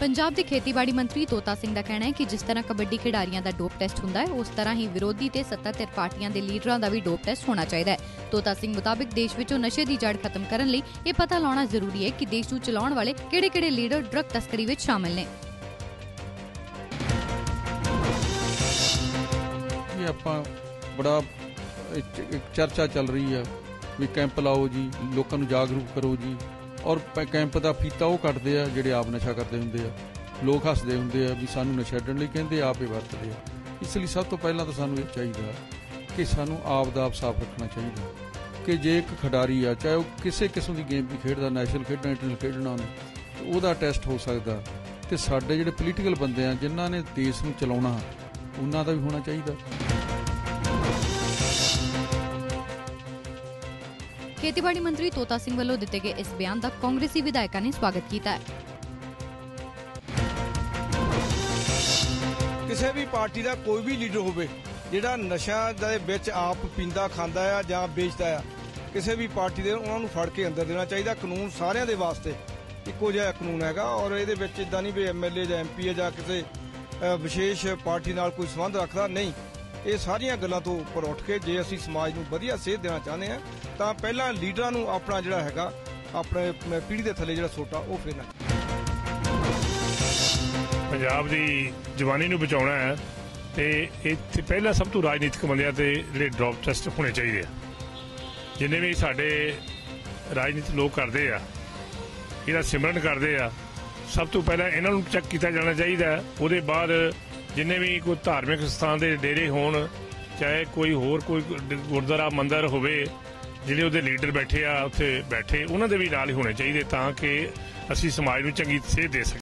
ਪੰਜਾਬ ਦੇ ਖੇਤੀਬਾੜੀ ਮੰਤਰੀ ਤੋਤਾ ਸਿੰਘ ਦਾ ਕਹਿਣਾ ਹੈ ਕਿ ਜਿਸ ਤਰ੍ਹਾਂ ਕਬੱਡੀ ਖਿਡਾਰੀਆਂ ਦਾ ਡੋਪ ਟੈਸਟ ਹੁੰਦਾ ਹੈ, ਉਸ ਤਰ੍ਹਾਂ ਹੀ ਵਿਰੋਧੀ ਤੇ ਸੱਤਾਧਿਰ ਪਾਰਟੀਆਂ ਦੇ ਲੀਡਰਾਂ ਦਾ ਵੀ ਡੋਪ ਟੈਸਟ ਹੋਣਾ ਚਾਹੀਦਾ ਹੈ। ਤੋਤਾ ਸਿੰਘ ਮੁਤਾਬਿਕ ਦੇਸ਼ ਵਿੱਚੋਂ ਨਸ਼ੇ ਦੀ ਜੜ ਖਤਮ ਕਰਨ ਲਈ ਇਹ ਪਤਾ ਲਾਉਣਾ ਜ਼ਰੂਰੀ ਹੈ ਕਿ ਦੇਸ਼ ਨੂੰ ਚਲਾਉਣ ਵਾਲੇ ਕਿਹੜੇ-ਕਿਹੜੇ ਲੀਡਰ ਡਰੱਗ ਤਸਕਰੀ ਵਿੱਚ ਸ਼ਾਮਲ ਨੇ। ਇਹ ਆਪਾਂ ਬੜਾ ਇੱਕ ਚਰਚਾ ਚੱਲ ਰਹੀ ਆ ਵੀ ਕੈਂਪ ਲਾਓ ਜੀ, ਲੋਕਾਂ ਨੂੰ ਜਾਗਰੂਕ ਕਰੋ ਜੀ। ਔਰ ਪ- ਕੈਂਪ ਦਾ ਫੀਤਾ ਉਹ ਕੱਟਦੇ ਆ ਜਿਹੜੇ ਆਪ ਨਸ਼ਾ ਕਰਦੇ ਹੁੰਦੇ ਆ। ਲੋਕ ਹੱਸਦੇ ਹੁੰਦੇ ਆ ਵੀ ਸਾਨੂੰ ਨਸ਼ਾ ਛੱਡਣ ਲਈ ਕਹਿੰਦੇ, ਆਪ ਹੀ ਵਰਤਦੇ ਆ। ਇਸ ਲਈ ਸਭ ਤੋਂ ਪਹਿਲਾਂ ਤਾਂ ਸਾਨੂੰ ਇਹ ਚਾਹੀਦਾ ਕਿ ਸਾਨੂੰ ਆਪ ਦਾ ਆਪ ਸਾਫ਼ ਰੱਖਣਾ ਚਾਹੀਦਾ। ਕਿ ਜੇ ਇੱਕ ਖਿਡਾਰੀ ਆ, ਚਾਹੇ ਉਹ ਕਿਸੇ ਕਿਸਮ ਦੀ ਗੇਮ ਵੀ ਖੇਡਦਾ ਨੈਸ਼ਨਲ ਖੇਡਣਾ ਇੰਟਰਨੈਸ਼ਨਲ ਖੇਡਣਾ ਉਹਨੇ, ਤੇ ਉਹਦਾ ਟੈਸਟ ਹੋ ਸਕਦਾ। ਤੇ ਸਾਡੇ ਜਿਹੜੇ ਪੋਲੀਟੀਕਲ ਬੰਦੇ ਆ, ਜਿਨ੍ਹਾਂ ਨੇ ਦੇਸ਼ ਨੂੰ ਚਲਾਉਣਾ, ਉਹਨਾਂ ਦਾ ਵੀ ਹੋਣਾ ਚਾਹੀਦਾ। ਖੇਤੀਬਾੜੀ ਮੰਤਰੀ ਤੋਤਾ ਸਿੰਘ ਵੱਲੋਂ ਦਿੱਤੇ ਗਏ ਇਸ ਬਿਆਨ ਦਾ ਕਾਂਗਰਸੀ ਵਿਧਾਇਕਾਂ ਨੇ ਸਵਾਗਤ ਕੀਤਾ ਹੈ। ਕਿਸੇ ਵੀ ਪਾਰਟੀ ਦਾ ਕੋਈ ਵੀ ਲੀਡਰ ਹੋਵੇ, ਜਿਹੜਾ ਨਸ਼ਾ ਦੇ ਵਿੱਚ ਆਪ ਪੀਂਦਾ, ਖਾਂਦਾ ਆ ਜਾਂ ਵੇਚਦਾ ਆ, ਕਿਸੇ ਵੀ ਪਾਰਟੀ ਦੇ ਉਹਨਾਂ ਨੂੰ ਫੜ ਕੇ ਅੰਦਰ ਦੇਣਾ ਚਾਹੀਦਾ। ਕਾਨੂੰਨ ਸਾਰਿਆਂ ਦੇ ਵਾਸਤੇ ਇੱਕੋ ਜਿਹਾ ਕਾਨੂੰਨ ਹੈਗਾ ਔਰ ਇਹਦੇ ਵਿੱਚ ਇਦਾਂ ਨਹੀਂ ਵੀ ਐਮਐਲਏ ਜਾਂ ਐਮਪੀ ਹੈ ਜਾਂ ਕਿਸੇ ਵਿਸ਼ੇਸ਼ ਪਾਰਟੀ ਨਾਲ ਕੋਈ ਸੰਬੰਧ ਰੱਖਦਾ। ਨਹੀਂ ਇਹ ਸਾਰੀਆਂ ਗੱਲਾਂ ਤੋਂ ਉੱਪਰ ਉੱਠ ਕੇ ਜੇ ਅਸੀਂ ਸਮਾਜ ਨੂੰ ਵਧੀਆ ਸੇਧ ਦੇਣਾ ਚਾਹੁੰਦੇ ਆ ਤਾਂ ਪਹਿਲਾਂ ਲੀਡਰਾਂ ਨੂੰ ਆਪਣਾ ਜਿਹੜਾ ਹੈਗਾ ਆਪਣੇ ਅ, ਪੀੜ੍ਹੀ ਦੇ ਥੱਲੇ ਜਿਹੜਾ ਸੋਟਾ ਉਹ ਫੇਰਨਾ ਪੰਜਾਬ ਦੀ ਜਵਾਨੀ ਨੂੰ ਬਚਾਉਣਾ ਹੈ ਤੇ ਇੱਥੇ ਪਹਿਲਾਂ ਸਭ ਤੋਂ ਰਾਜਨੀਤਿਕ ਬੰਦਿਆਂ ਤੇ ਜਿਹੜੇ ਡ੍ਰੌਪ ਟੈਸਟ ਹੋਣੇ ਚਾਹੀਦੇ ਆ। ਜਿੰਨੇ ਵੀ ਸਾਡੇ ਰਾਜਨੀਤਿਕ ਲੋਕ ਕਰਦੇ ਆ ਇਹਦਾ ਸਿਮਰਨ ਕਰਦੇ ਆ ਸਭ ਤੋਂ ਪਹਿਲਾਂ ਇਹਨਾਂ ਨੂੰ ਚੈੱਕ ਕੀਤਾ ਜਾਣਾ ਚਾਹੀਦਾ ਉਹਦੇ ਬਾਅਦ ਜਿੰਨੇ ਵੀ ਕੋਈ ਧਾਰਮਿਕ ਸਥਾਨ ਦੇ ਡੇਰੇ ਹੋਣ, ਚਾਹੇ ਕੋਈ ਹੋਰ ਕੋਈ ਗੁਰਦੁਆਰਾ, ਮੰਦਰ ਹੋਵੇ, ਜਿਹੜੇ ਉਹਦੇ ਲੀਡਰ ਬੈਠੇ ਆ, ਉੱਥੇ ਬੈਠੇ, ਉਹਨਾਂ ਦੇ ਵੀ ਨਾਲ ਹੀ ਹੋਣੇ ਚਾਹੀਦੇ ਤਾਂ ਕਿ ਅਸੀਂ ਸਮਾਜ ਨੂੰ ਚੰਗੀ ਸੇਧ ਦੇ ਸਕੀਏ।